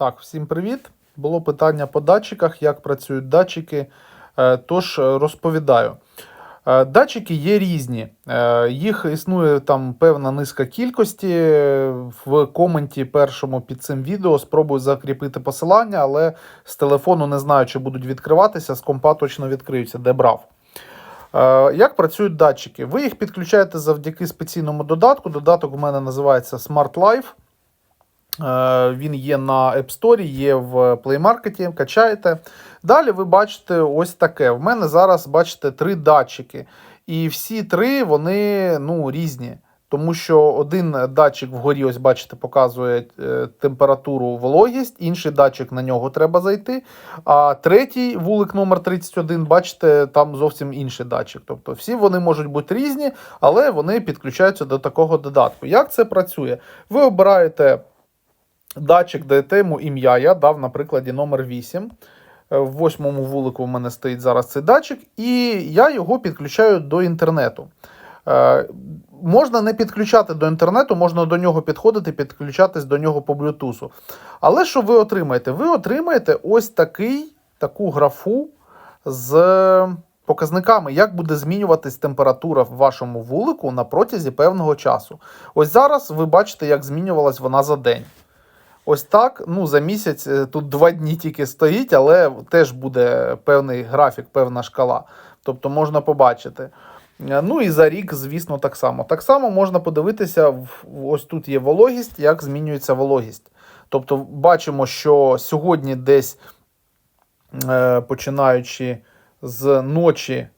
Так, всім привіт. Було питання по датчиках, як працюють датчики. Е, Тож е, розповідаю. Е, Датчики є різні. Їх існує там певна низка кількості. В коменті першому під цим відео спробую закріпити посилання, але з телефону не знаю, чи будуть відкриватися, з компа точно відкриються, де брав. Як працюють датчики? Ви їх підключаєте завдяки спеційному додатку. Додаток у мене називається Smart Life. Е, Він є на App Store, є в Play Market, качаєте. Далі ви бачите ось таке. В мене зараз бачите три датчики. І всі три вони ну, різні. Тому що один датчик вгорі, ось бачите, показує е, температуру, вологість, інший датчик на нього треба зайти. А третій вулик номер 31, бачите, там зовсім інший датчик. Тобто всі вони можуть бути різні, але вони підключаються до такого додатку. Як це працює? Ви обираєте датчик, даєте йому ім'я. Я дав на прикладі номер 8. Е, В восьмому вулику в мене стоїть зараз цей датчик, і я його підключаю до інтернету. Е, Можна не підключати до інтернету, можна до нього підходити, підключатись до нього по блютусу. Але що ви отримаєте? Ви отримаєте ось такий, таку графу з показниками, як буде змінюватись температура в вашому вулику на протязі певного часу. Ось зараз ви бачите, як змінювалась вона за день. Ось так, ну за місяць е, тут два дні тільки стоїть, але теж буде певний графік, певна шкала. Тобто можна побачити. Е, Ну і за рік, звісно, так само. Так само можна подивитися, ось тут є вологість, як змінюється вологість. Тобто бачимо, що сьогодні десь е, починаючи з ночі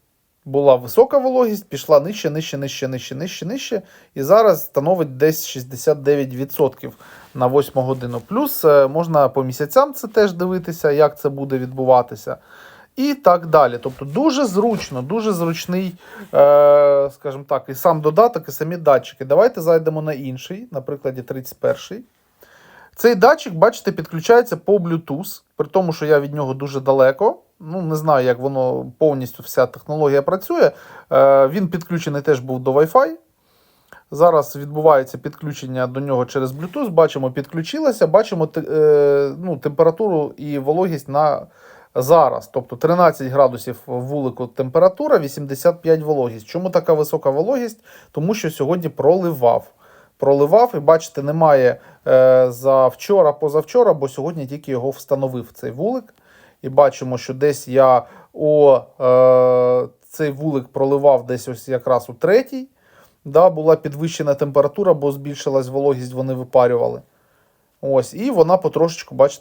була висока вологість, пішла нижче, нижче, нижче, нижче, нижче, нижче. І зараз становить десь 69% на 8 годину. Плюс е, можна по місяцям це теж дивитися, як це буде відбуватися. І так далі. Тобто дуже зручно, дуже зручний, е, скажімо так, і сам додаток, і самі датчики. Давайте зайдемо на інший, на прикладі 31. Цей датчик, бачите, підключається по Bluetooth, при тому, що я від нього дуже далеко. Ну, не знаю, як воно повністю вся технологія працює. Е, він підключений теж був до Wi-Fi. Зараз відбувається підключення до нього через Bluetooth. Бачимо, підключилося, бачимо е, ну, температуру і вологість на зараз. Тобто 13 градусів вулику температура, 85 вологість. Чому така висока вологість? Тому що сьогодні проливав. Проливав, і бачите, немає е, за вчора, позавчора, бо сьогодні тільки його встановив цей вулик. І бачимо, що десь я о, е, цей вулик проливав десь ось якраз у третій. Да, була підвищена температура, бо збільшилась вологість, вони випарювали. Ось, і вона потрошечку, бачите,